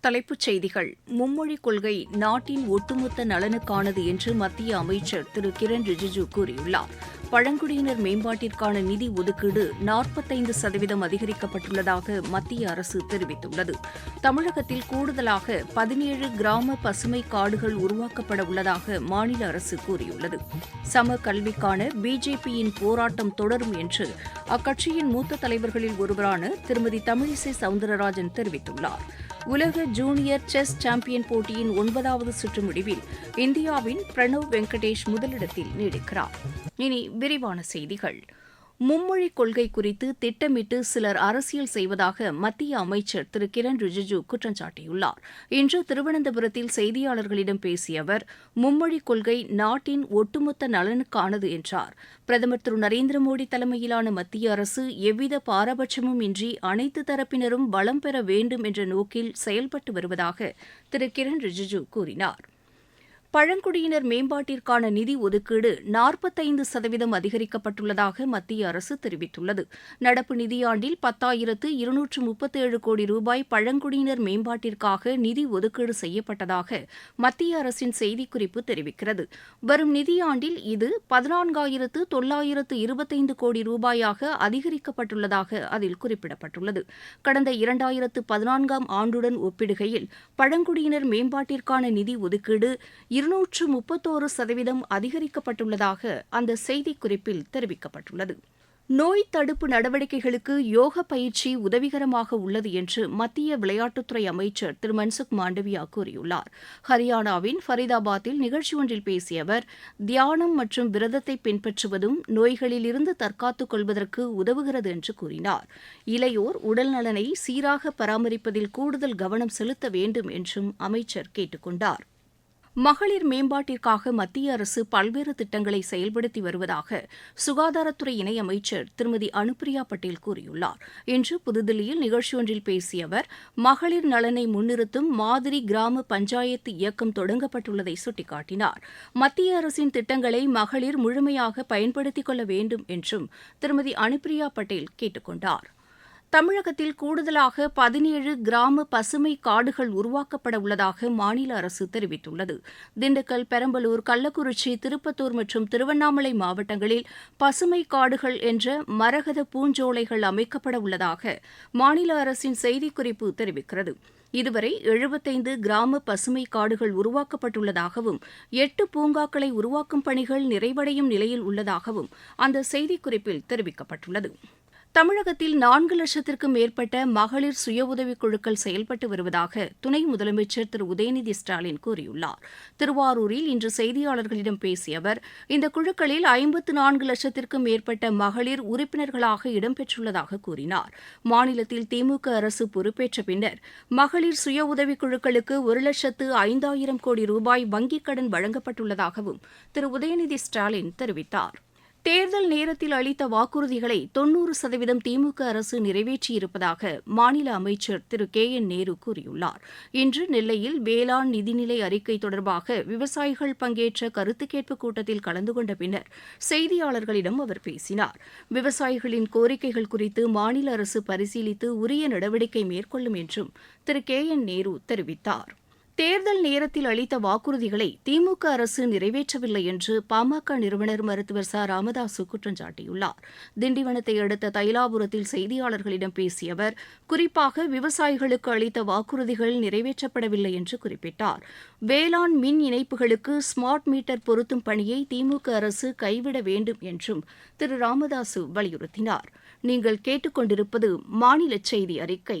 தலைப்புச் செய்திகள். மும்மொழிக் கொள்கை நாட்டின் ஒட்டுமொத்த நலனுக்கானது என்று மத்திய அமைச்சர் திரு. கிரண் ரிஜிஜு கூறியுள்ளார். பழங்குடியினர் மேம்பாட்டிற்கான நிதி ஒதுக்கீடு நாற்பத்தைந்து சதவீதம் அதிகரிக்கப்பட்டுள்ளதாக மத்திய அரசு தெரிவித்துள்ளது. தமிழகத்தில் கூடுதலாக பதினேழு கிராம பசுமை காடுகள் உருவாக்கப்பட உள்ளதாக மாநில அரசு கூறியுள்ளது. சம கல்விக்கான பிஜேபியின் போராட்டம் தொடரும் என்று அக்கட்சியின் மூத்த தலைவர்களில் ஒருவரான திருமதி தமிழிசை சவுந்தரராஜன் தெரிவித்துள்ளார். உலக ஜூனியர் செஸ் சாம்பியன் போட்டியின் ஒன்பதாவது சுற்று முடிவில் இந்தியாவின் பிரணவ் வெங்கடேஷ் முதலிடத்தில் நீடிக்கிறார். இனி விரிவான செய்திகள். மும்மொழிக் கொள்கை குறித்து திட்டமிட்டு சிலர் அரசியல் செய்வதாக மத்திய அமைச்சர் திரு. கிரண் ரிஜிஜு குற்றம் சாட்டியுள்ளார். இன்று திருவனந்தபுரத்தில் செய்தியாளர்களிடம் பேசிய அவர் மும்மொழிக் கொள்கை நாட்டின் ஒட்டுமொத்த நலனுக்கானது என்றார். பிரதமர் திரு. நரேந்திர மோடி தலைமையிலான மத்திய அரசு எவ்வித பாரபட்சமும் இன்றி அனைத்து தரப்பினரும் வளம் பெற வேண்டும் என்ற நோக்கில் செயல்பட்டு வருவதாக திரு. கிரண் ரிஜிஜு கூறினார். பழங்குடியினர் மேம்பாட்டிற்கான நிதி ஒதுக்கீடு நாற்பத்தைந்து சதவீதம் அதிகரிக்கப்பட்டுள்ளதாக மத்திய அரசு தெரிவித்துள்ளது. நடப்பு நிதியாண்டில் பத்தாயிரத்து இருநூற்று முப்பத்தேழு கோடி ரூபாய் பழங்குடியினர் மேம்பாட்டிற்காக நிதி ஒதுக்கீடு செய்யப்பட்டதாக மத்திய அரசின் செய்திக்குறிப்பு தெரிவிக்கிறது. வரும் நிதியாண்டில் இது பதினான்காயிரத்து தொள்ளாயிரத்து இருபத்தைந்து கோடி ரூபாயாக அதிகரிக்கப்பட்டுள்ளதாக அதில் குறிப்பிடப்பட்டுள்ளது. கடந்த இரண்டாயிரத்து பதினான்காம் ஆண்டுடன் ஒப்பிடுகையில் பழங்குடியினர் மேம்பாட்டிற்கான நிதி ஒதுக்கீடு இருநூற்று முப்பத்தோரு சதவீதம் அதிகரிக்கப்பட்டுள்ளதாக அந்த செய்திக்குறிப்பில் தெரிவிக்கப்பட்டுள்ளது. நோய் தடுப்பு நடவடிக்கைகளுக்கு யோக பயிற்சி உதவிகரமாக உள்ளது என்று மத்திய விளையாட்டுத்துறை அமைச்சர் திரு மன்சுக் மாண்டவியா கூறியுள்ளார். ஹரியானாவின் ஃபரிதாபாத்தில் நிகழ்ச்சி ஒன்றில் பேசிய அவர் தியானம் மற்றும் விரதத்தை பின்பற்றுவதும் நோய்களிலிருந்து தற்காத்துக் கொள்வதற்கு உதவுகிறது என்று கூறினார். இளையோர் உடல் நலனை சீராக பராமரிப்பதில் கூடுதல் கவனம் செலுத்த வேண்டும் என்றும் அமைச்சர் கேட்டுக்கொண்டார் மகளிர் மேம்பாட்டிற்காக மத்திய அரசு பல்வேறு திட்டங்களை செயல்படுத்தி வருவதாக சுகாதாரத்துறை இணையமைச்சர் திருமதி அனுப்பிரியா பட்டேல் கூறியுள்ளார். இன்று புதுதில்லியில் நிகழ்ச்சி ஒன்றில் பேசிய அவர் மகளிர் நலனை முன்னிறுத்தும் மாதிரி கிராம பஞ்சாயத்து இயக்கம் தொடங்கப்பட்டுள்ளதை சுட்டிக்காட்டினார். மத்திய அரசின் திட்டங்களை மகளிர் முழுமையாக பயன்படுத்திக் கொள்ள வேண்டும் என்றும் திருமதி அனுப்பிரியா பட்டேல் கேட்டுக் கொண்டாா் தமிழகத்தில் கூடுதலாக பதினேழு கிராம பசுமை காடுகள் உருவாக்கப்பட உள்ளதாக மாநில அரசு தெரிவித்துள்ளது. திண்டுக்கல் பெரம்பலூர் கள்ளக்குறிச்சி திருப்பத்தூர் மற்றும் திருவண்ணாமலை மாவட்டங்களில் பசுமை காடுகள் என்ற மரகத பூஞ்சோலைகள் அமைக்கப்பட உள்ளதாக மாநில அரசின் செய்திக்குறிப்பு தெரிவிக்கிறது. இதுவரை எழுபத்தைந்து கிராம பசுமை காடுகள் உருவாக்கப்பட்டுள்ளதாகவும் எட்டு பூங்காக்களை உருவாக்கும் பணிகள் நிறைவடையும் நிலையில் உள்ளதாகவும் அந்த செய்திக்குறிப்பில் தெரிவிக்கப்பட்டுள்ளது. தமிழகத்தில் நான்கு லட்சத்திற்கும் மேற்பட்ட மகளிர் சுய உதவிக் குழுக்கள் செயல்பட்டு வருவதாக துணை முதலமைச்சர் திரு. உதயநிதி ஸ்டாலின் கூறியுள்ளார். திருவாரூரில் இன்று செய்தியாளர்களிடம் பேசிய அவர் இந்த குழுக்களில் ஐம்பத்து நான்கு லட்சத்திற்கும் மேற்பட்ட மகளிர் உறுப்பினர்களாக இடம்பெற்றுள்ளதாக கூறினார். மாநிலத்தில் திமுக அரசு பொறுப்பேற்ற பின்னர் மகளிர் சுய உதவிக் குழுக்களுக்கு ஒரு லட்சத்து ஐந்தாயிரம் கோடி ரூபாய் வங்கிக் கடன் வழங்கப்பட்டுள்ளதாகவும் திரு. உதயநிதி ஸ்டாலின் தெரிவித்தாா் தேர்தல் நேரத்தில் அளித்த வாக்குறுதிகளை தொன்னூறு சதவீதம் திமுக அரசு நிறைவேற்றியிருப்பதாக மாநில அமைச்சர் திரு கே என் நேரு கூறியுள்ளார். இன்று நெல்லையில் வேளாண் நிதிநிலை அறிக்கை தொடர்பாக விவசாயிகள் பங்கேற்ற கருத்து கேட்பு கூட்டத்தில் கலந்து கொண்ட பின்னர் செய்தியாளர்களிடம் அவர் பேசினார். விவசாயிகளின் கோரிக்கைகள் குறித்து மாநில அரசு பரிசீலித்து உரிய நடவடிக்கை மேற்கொள்ளும் என்றும் திரு கே என் நேரு தெரிவித்தார். தேர்தல் நேரத்தில் அளித்த வாக்குறுதிகளை திமுக அரசு நிறைவேற்றவில்லை என்று பாமக நிறுவனர் மருத்துவர் ச. ராமதாசு குற்றம் சாட்டியுள்ளார். திண்டிவனத்தை அடுத்த தைலாபுரத்தில் செய்தியாளர்களிடம் பேசிய அவர் குறிப்பாக விவசாயிகளுக்கு அளித்த வாக்குறுதிகள் நிறைவேற்றப்படவில்லை என்று குறிப்பிட்டார். வேளாண் மின் இணைப்புகளுக்கு ஸ்மார்ட் மீட்டர் பொருத்தும் பணியை திமுக அரசு கைவிட வேண்டும் என்றும் திரு. ராமதாசு வலியுறுத்தினார். நீங்கள் கேட்டுக்கொண்டிருப்பது மாநில செய்தி அறிக்கை.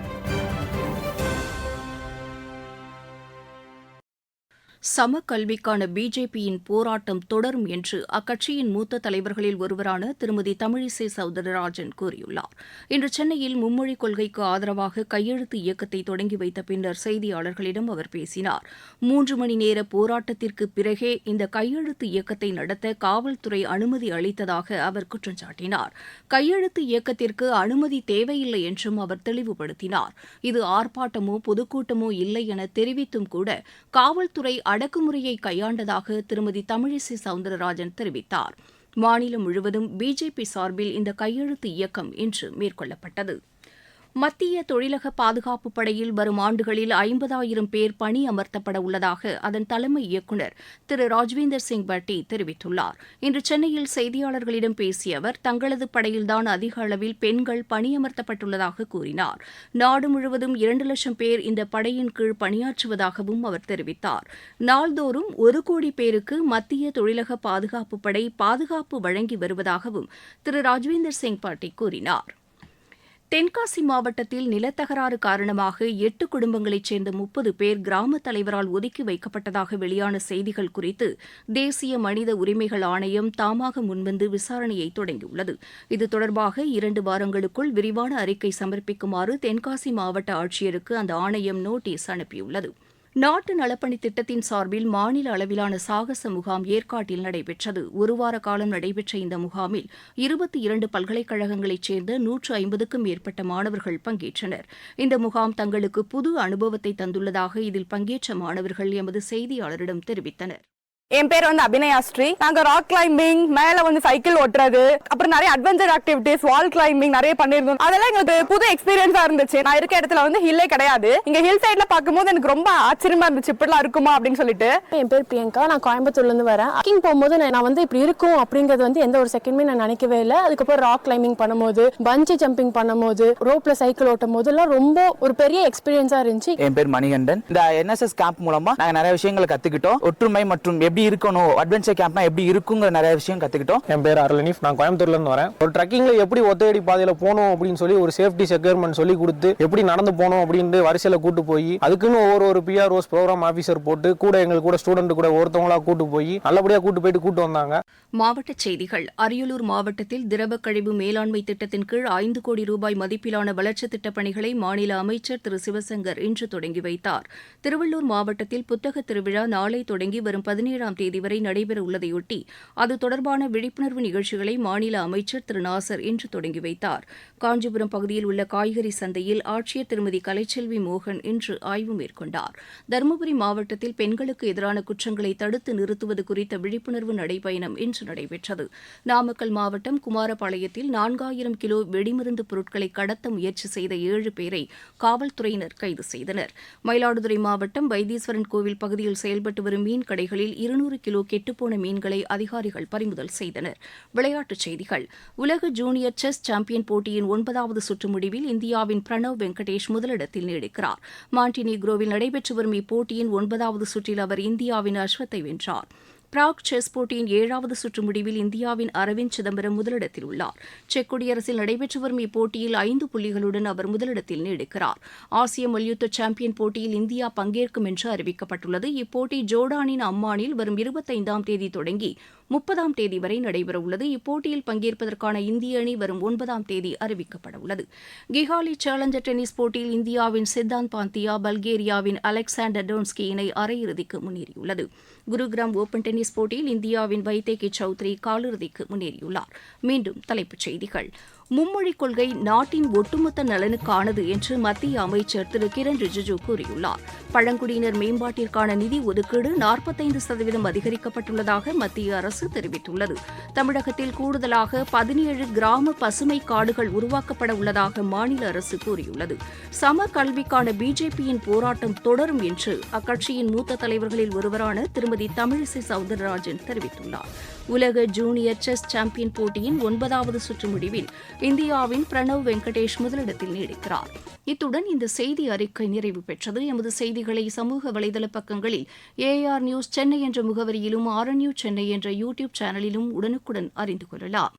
சம கல்விக்கான பிஜேபியின் போராட்டம் தொடரும் என்று அக்கட்சியின் மூத்த தலைவர்களில் ஒருவரான திருமதி தமிழிசை சவுந்தரராஜன் கூறியுள்ளார். இன்று சென்னையில் மும்மொழிக் கொள்கைக்கு ஆதரவாக கையெழுத்து இயக்கத்தை தொடங்கி வைத்த பின்னர் செய்தியாளர்களிடம் அவர் பேசினார். மூன்று மணி நேர போராட்டத்திற்கு பிறகே இந்த கையெழுத்து இயக்கத்தை நடத்த காவல்துறை அனுமதி அளித்ததாக அவர் குற்றம் சாட்டினார். கையெழுத்து இயக்கத்திற்கு அனுமதி தேவையில்லை என்றும் அவர் தெளிவுபடுத்தினார். இது ஆர்ப்பாட்டமோ பொதுக்கூட்டமோ இல்லை என தெரிவித்தும் கூட காவல்துறை அடக்குமுறையை கையாண்டதாக திருமதி தமிழிசை சவுந்தரராஜன் தெரிவித்தார். மாநிலம் முழுவதும் பிஜேபி சார்பில் இந்த கையெழுத்து இயக்கம் இன்று மேற்கொள்ளப்பட்டது. மத்திய தொழிலக பாதுகாப்பு படையில் வரும் ஆண்டுகளில் ஐம்பதாயிரம் பேர் பணி அமர்த்தப்பட உள்ளதாக அதன் தலைமை இயக்குநர் திரு ராஜ்வீந்தர் சிங் பட்டி தெரிவித்துள்ளார். இன்று சென்னையில் செய்தியாளர்களிடம் பேசிய அவர் தங்களது படையில்தான் அதிக அளவில் பெண்கள் பணியமர்த்தப்பட்டுள்ளதாக கூறினார். நாடு முழுவதும் இரண்டு லட்சம் பேர் இந்த படையின் கீழ் பணியாற்றுவதாகவும் அவர் தெரிவித்தார். நாள்தோறும் ஒரு கோடி பேருக்கு மத்திய தொழிலக பாதுகாப்பு படை பாதுகாப்பு வழங்கி வருவதாகவும் திரு ராஜ்வீந்தர் சிங் பாட்டி கூறினார். தென்காசி மாவட்டத்தில் நிலத்தகராறு காரணமாக எட்டு குடும்பங்களைச் சேர்ந்த முப்பது பேர் கிராம தலைவரால் ஒதுக்கி வைக்கப்பட்டதாக வெளியான செய்திகள் குறித்து தேசிய மனித உரிமைகள் ஆணையம் தாமாக முன்வந்து விசாரணையை தொடங்கியுள்ளது. இது தொடர்பாக இரண்டு வாரங்களுக்குள் விரிவான அறிக்கை சமர்ப்பிக்குமாறு தென்காசி மாவட்ட ஆட்சியருக்கு அந்த ஆணையம் நோட்டீஸ் அனுப்பியுள்ளது. நாட்டு நலப்பணி திட்டத்தின் சார்பில் மாநில அளவிலான சாகச முகாம் ஏற்காட்டில் நடைபெற்றது. ஒருவார காலம் நடைபெற்ற இந்த முகாமில் இருபத்தி இரண்டு பல்கலைக்கழகங்களைச் சேர்ந்த நூற்று ஐம்பதுக்கும் மேற்பட்ட மாணவர்கள் பங்கேற்றனர். இந்த முகாம் தங்களுக்கு புது அனுபவத்தை தந்துள்ளதாக இதில் பங்கேற்ற மாணவர்கள் எமது செய்தியாளரிடம் தெரிவித்தனர். என் பேர் வந்து அபிநயா ஸ்ரீ. நாங்க ராக் கிளைம்பிங் மேல வந்து சைக்கிள் ஓட்டுறது. அப்புறம் நிறைய அட்வென்ச்சர் ஆக்டிவிட்டிஸ் வால் கிளைம்பிங் நிறைய பண்ணிருந்தோம் அதெல்லாம் எங்களுக்கு புது எக்ஸ்பீரியன்ஸா இருந்துச்சு. நான் இருக்க இடத்துல வந்து ஹில்லே கிடையாது. இங்க ஹில் சைட்ல பார்க்கும்போது எனக்கு ரொம்ப ஆச்சரியமா இருந்துச்சு. இப்படிலாம் இருக்குமா அப்படின்னு சொல்லிட்டு. என் பேர் பிரியங்கா. நான் கோயம்புத்தூர்ல இருந்து வரேன். ஹக்கிங் போகும்போது நான் நான் வந்து இப்படி இருக்கும் அப்படிங்கிறது வந்து எந்த ஒரு செகண்டுமே நான் நினைக்கவே இல்லை. அதுக்கப்புறம் ராக் கிளைம்பிங் பண்ணும்போது பஞ்சி ஜம்பிங் பண்ணும்போது ரோப்ல சைக்கிள் ஓட்டும் போது எல்லாம் ரொம்ப ஒரு பெரிய எக்ஸ்பீரியன்ஸா இருந்துச்சு. என் பேர் மணிகண்டன். இந்த என்எஸ்எஸ் கேம்ப் மூலமா நாங்க நிறைய விஷயங்களை கத்துக்கிட்டோம். ஒற்றுமை மற்றும் எப்படி இருக்கணும்? அட்வென்ச்சர் கேம்ப்னா எப்படி இருக்குங்கிற நிறைய விஷயம் கத்துக்கிட்டோம். என் பேர் அருளனீஃப் நான் கோயம்புத்தூர்ல இருந்து வரேன். ஒரு ட்ரக்கிங்ல எப்படி ஒத்தையடி பாதையில போகணும் அப்படின்னு சொல்லி ஒரு சேஃப்டி செக்யூர்மெண்ட் சொல்லி கொடுத்து எப்படி நடந்து போகணும் அப்படின்ட்டு வரிசையில கூட்டு போய் அதுக்குன்னு ஒவ்வொரு ஒரு பிஆர்ஓஸ் ப்ரோக்ராம் ஆஃபீஸர் போட்டு கூட எங்களுக்கு கூட ஸ்டூடெண்ட் கூட ஒருத்தவங்களா கூட்டு போய் நல்லபடியா கூட்டு போயிட்டு கூட்டு வந்தாங்க. மாவட்டச் செய்திகள். அரியலூர் மாவட்டத்தில் திரவ கழிவு மேலாண்மை திட்டத்தின் கீழ் ஐந்து கோடி ரூபாய் மதிப்பிலான வளர்ச்சித் திட்டப் பணிகளை மாநில அமைச்சர் திரு சிவசங்கர் இன்று தொடங்கி வைத்தார். திருவள்ளூர் மாவட்டத்தில் புத்தக திருவிழா நாளை தொடங்கி வரும் பதினேழாம் தேதி வரை நடைபெற உள்ளதையொட்டி அது தொடர்பான விழிப்புணர்வு நிகழ்ச்சிகளை மாநில அமைச்சர் திரு நாசர் இன்று தொடங்கி வைத்தார். காஞ்சிபுரம் பகுதியில் உள்ள காய்கறி சந்தையில் ஆட்சியர் திருமதி கலைச்செல்வி மோகன் இன்று ஆய்வு மேற்கொண்டார். தருமபுரி மாவட்டத்தில் பெண்களுக்கு எதிரான குற்றங்களை தடுத்து நிறுத்துவது குறித்த விழிப்புணர்வு நடைபயணம் இன்று நடைபெற்றது. நாமக்கல் மாவட்டம் குமாரபாளையத்தில் நான்காயிரம் கிலோ வெடிமருந்து பொருட்களை கடத்த முயற்சி செய்த ஏழு பேரை காவல்துறையினர் கைது செய்தனர். மயிலாடுதுறை மாவட்டம் வைத்தீஸ்வரன் கோவில் பகுதியில் செயல்பட்டு வரும் மீன் கடைகளில் இருநூறு கிலோ கெட்டுப்போன மீன்களை அதிகாரிகள் பறிமுதல் செய்தனர். விளையாட்டுச் செய்திகள். உலக ஜூனியர் செஸ் சாம்பியன் போட்டியின் ஒன்பதாவது சுற்று முடிவில் இந்தியாவின் பிரணவ் வெங்கடேஷ் முதலிடத்தில் நீடிக்கிறார். மாண்டினீக்ரோவில் நடைபெற்று வரும் இப்போட்டியின் ஒன்பதாவது சுற்றில் அவர் இந்தியாவின் அஸ்வத்தை வென்றார். பிராக் செஸ் போட்டியின் ஏழாவது சுற்று முடிவில் இந்தியாவின் அரவிந்த் சிதம்பரம் முதலிடத்தில் உள்ளார். செக் குடியரசில் நடைபெற்று வரும் இப்போட்டியில் ஐந்து புள்ளிகளுடன் அவர் முதலிடத்தில் நீடிக்கிறார். ஆசிய மல்யுத்த சாம்பியன் போட்டியில் இந்தியா பங்கேற்கும் என்று அறிவிக்கப்பட்டுள்ளது. இப்போட்டி ஜோர்டானின் அம்மானில் வரும் இருபத்தைந்தாம் தேதி தொடங்கி முப்பதாம் தேதி வரை நடைபெறவுள்ளது. இப்போட்டியில் பங்கேற்பதற்கான இந்திய அணி வரும் ஒன்பதாம் தேதி அறிவிக்கப்படவுள்ளது. கிகாலி சேலஞ்சர் டென்னிஸ் போட்டியில் இந்தியாவின் சித்தாந்த் பாந்தியா பல்கேரியாவின் அலெக்சாண்டர் டோன்ஸ்கி இணை அரையிறுதிக்கு முன்னேறியுள்ளது. குருகிராம் ஓபன் டென்னிஸ் போட்டியில் இந்தியாவின் வைத்தேகி சௌத்ரி காலிறுதிக்கு முன்னேறியுள்ளார். மீண்டும் தலைப்புச் செய்திகள். மும்மொழிக் கொள்கை நாட்டின் ஒட்டுமொத்த நலனுக்கானது என்று மத்திய அமைச்சர் திரு. கிரண் ரிஜிஜு கூறியுள்ளார். பழங்குடியினர் மேம்பாட்டிற்கான நிதி ஒதுக்கீடு நாற்பத்தைந்து சதவீதம் அதிகரிக்கப்பட்டுள்ளதாக மத்திய அரசு தெரிவித்துள்ளது. தமிழகத்தில் கூடுதலாக பதினேழு கிராம பசுமை காடுகள் உருவாக்கப்பட உள்ளதாக மாநில அரசு கூறியுள்ளது. சம கல்விக்கான பிஜேபியின் போராட்டம் தொடரும் என்று அக்கட்சியின் மூத்த தலைவர்களில் ஒருவரான திருமதி தமிழிசை சவுந்தரராஜன் தெரிவித்துள்ளார். உலக ஜூனியர் செஸ் சாம்பியன் போட்டியின் ஒன்பதாவது சுற்று முடிவில் இந்தியாவின் பிரணவ் வெங்கடேஷ் முதலிடத்தில் நீடிக்கிறார். இத்துடன் இந்த செய்தி அறிக்கை நிறைவு பெற்றது. எமது செய்திகளை சமூக வலைதள பக்கங்களில் ஏஆர் நியூஸ் சென்னை என்ற முகவரியிலும் ஆர் நியூஸ் சென்னை என்ற யூடியூப் சேனலிலும் உடனுக்குடன் அறிந்து கொள்ளலாம்.